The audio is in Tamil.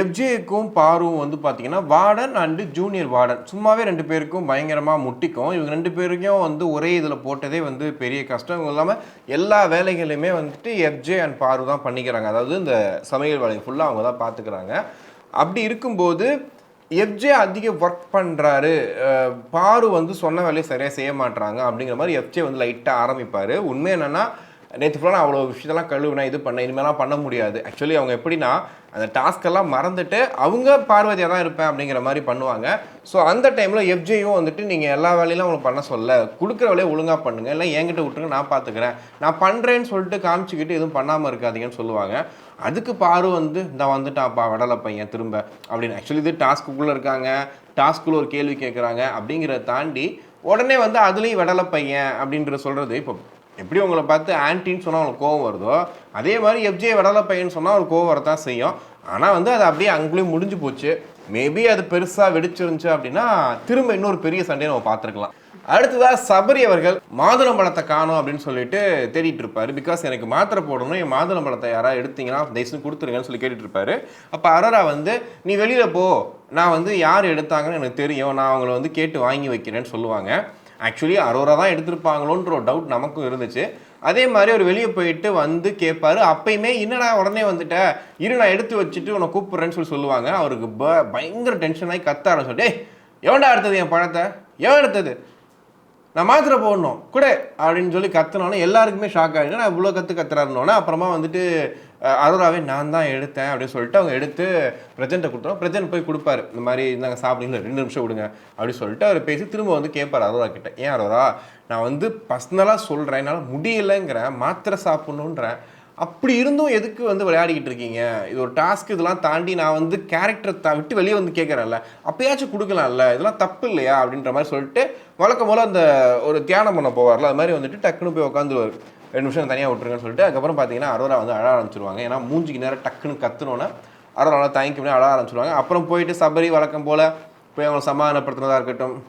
எஃப்ஜேக்கும் பாரும் வந்து பார்த்தீங்கன்னா வார்டன் அண்டு ஜூனியர் வார்டன். சும்மாவே ரெண்டு பேருக்கும் பயங்கரமாக முட்டிக்கும். இவங்க ரெண்டு பேருக்கும் வந்து ஒரே இதில் போட்டதே வந்து பெரிய கஷ்டம். இவங்க இல்லாமல் எல்லா வேலைகளையுமே வந்துட்டு எஃப்ஜே அண்ட் பாரு தான் பண்ணிக்கிறாங்க. அதாவது இந்த சமையல் வேலையை ஃபுல்லாக அவங்க தான் பார்த்துக்கிறாங்க அப்படி இருக்கும்போது எஃப்ஜே அதிக ஒர்க் பண்ணுறாரு பாரு வந்து சொன்ன வேலையை சரியாக செய்ய மாட்றாங்க அப்படிங்கிற மாதிரி எஃப்ஜே வந்து லைட்டாக ஆரம்பிப்பார். உண்மை என்னென்னா நேற்று ஃபுல்லாக நான் அவ்வளோ விஷயத்தெல்லாம் கழுவுனேன் இது பண்ணேன் இனிமேலாம் பண்ண முடியாது. ஆக்சுவலி அவங்க எப்படின்னா அந்த டாஸ்க்கெல்லாம் மறந்துட்டு அவங்க பார்வதியாக தான் இருப்பேன் அப்படிங்கிற மாதிரி பண்ணுவாங்க. ஸோ அந்த டைமில் எஃப்ஜேயும் வந்துட்டு நீங்கள் எல்லா வேலையிலும் அவங்களுக்கு பண்ண சொல்ல. கொடுக்குற வேலையை ஒழுங்காக பண்ணுங்கள் இல்லை என்கிட்ட விட்டுருங்க நான் பார்த்துக்கிறேன் நான் பண்ணுறேன்னு சொல்லிட்டு காமிச்சிக்கிட்டு எதுவும் பண்ணாமல் இருக்காதீங்கன்னு சொல்லுவாங்க. அதுக்கு பாரு வந்து இந்த வந்துட்டான்ப்பா விடலை பையன் திரும்ப. அப்படின்னு. ஆக்சுவலி இது டாஸ்க்குள்ளே இருக்காங்க. டாஸ்க்குள்ளே ஒரு கேள்வி கேட்குறாங்க அப்படிங்கிறத தாண்டி உடனே வந்து அதுலேயும் விடலை பையன் அப்படின்ற சொல்கிறது இப்போ எப்படி உங்களை பார்த்து ஆன்டின்னு சொன்னால் அவங்களுக்கு கோவம் வருதோ அதே மாதிரி எஃப்ஜே விடலை பையன் சொன்னால் அவருக்கு கோவம் வரதான் செய்யும். ஆனால் வந்து அது அப்படியே அங்கேயும் முடிஞ்சு போச்சு. மேபி அது பெருசாக வெடிச்சிருந்துச்சு அப்படின்னா திரும்ப இன்னொரு பெரிய சண்டையை நம்ம பார்த்துருக்கலாம். அடுத்ததாக சபரி அவர்கள் மாதுளம் பழத்தை காணும் அப்படின்னு சொல்லிட்டு தேடிட்டு இருப்பாரு பிகாஸ் எனக்கு மாத்திரை போடணும் என் மாதுளம் பழத்தை யாராவது எடுத்தீங்கன்னா தயவுசெய்து கொடுத்துருங்கன்னு சொல்லி கேட்டுட்டு இருப்பாரு அப்போ அரோரா வந்து நீ வெளியில் போ. நான் வந்து யார் எடுத்தாங்கன்னு எனக்கு தெரியும். நான் அவங்கள வந்து கேட்டு வாங்கி வைக்கிறேன்னு சொல்லுவாங்க. ஆக்சுவலி அரோரா தான் எடுத்திருப்பாங்களோன்ற ஒரு டவுட் நமக்கும் இருந்துச்சு. அதே மாதிரி அவர் வெளியே போயிட்டு வந்து கேட்பாரு அப்பயுமே என்னடா உடனே வந்துட்ட? இரு நான் எடுத்து வச்சுட்டு உன்னை கூப்பிட்றேன்னு சொல்லி சொல்லுவாங்க. அவருக்கு ப- பயங்கர டென்ஷன் ஆகி கத்த ஆரம்பிச்சு எவன்டா எடுத்தது என் பழத்தை எவன் எடுத்தது? நான் மாத்திரை போடணும். கூட அப்படின்னு சொல்லி கத்துனோன்னே எல்லாருக்குமே ஷாக் ஆகிடுங்க நான் இவ்வளோ கற்று கத்துறாருனோன்னே அப்புறமா வந்துட்டு அஹ், அரோராவே நான் தான் எடுத்தேன் அப்படின்னு சொல்லிட்டு அவங்க எடுத்து பிரஜெண்ட்டை கொடுத்தோம். பிரஜென்ட் போய் கொடுப்பாரு. இந்த மாதிரி இந்தாங்க சாப்பிடுங்களா ரெண்டு நிமிஷம் விடுங்க அப்படின்னு சொல்லிட்டு அவர் பேசி திரும்ப வந்து கேட்பார் அரோரா கிட்ட. ஏன் அரோரா நான் வந்து பர்சனலாக சொல்கிறேன் என்னால் முடியலைங்கிறேன் மாத்திரை சாப்பிட்ணுன்றேன் அப்படி இருந்தும் எதுக்கு வந்து விளையாடிக்கிட்டு இருக்கீங்க? இது ஒரு டாஸ்க் இதெல்லாம் தாண்டி நான் வந்து கேரக்டரை த விட்டு வெளியே வந்து கேட்குறேன்ல அப்பயாச்சும் கொடுக்கலாம்ல? இதெல்லாம் தப்பு இல்லையா? அப்படின்ற மாதிரி சொல்லிட்டு வழக்கம் போல் அந்த ஒரு தியானம் பண்ண போவார்ல அது மாதிரி வந்துட்டு டக்குன்னு போய் உட்காந்துருவார் ரெண்டு நிமிஷம் தனியாக விட்டுருங்கன்னு சொல்லிட்டு அதுக்கப்புறம் பார்த்தீங்கன்னா அரோரா வந்து அழ ஆரம்பிச்சிருவாங்க. ஏன்னா மூஞ்சிக்கு நேரம் டக்குன்னு கத்துனோன்னே அரோரா தயங்கி பண்ணி அழ ஆரம்பிச்சிருவாங்க. அப்புறம் போயிட்டு சபரி வழக்கம் போல் போய் அவங்களை சமாதானப்படுத்துனதாக இருக்கட்டும்.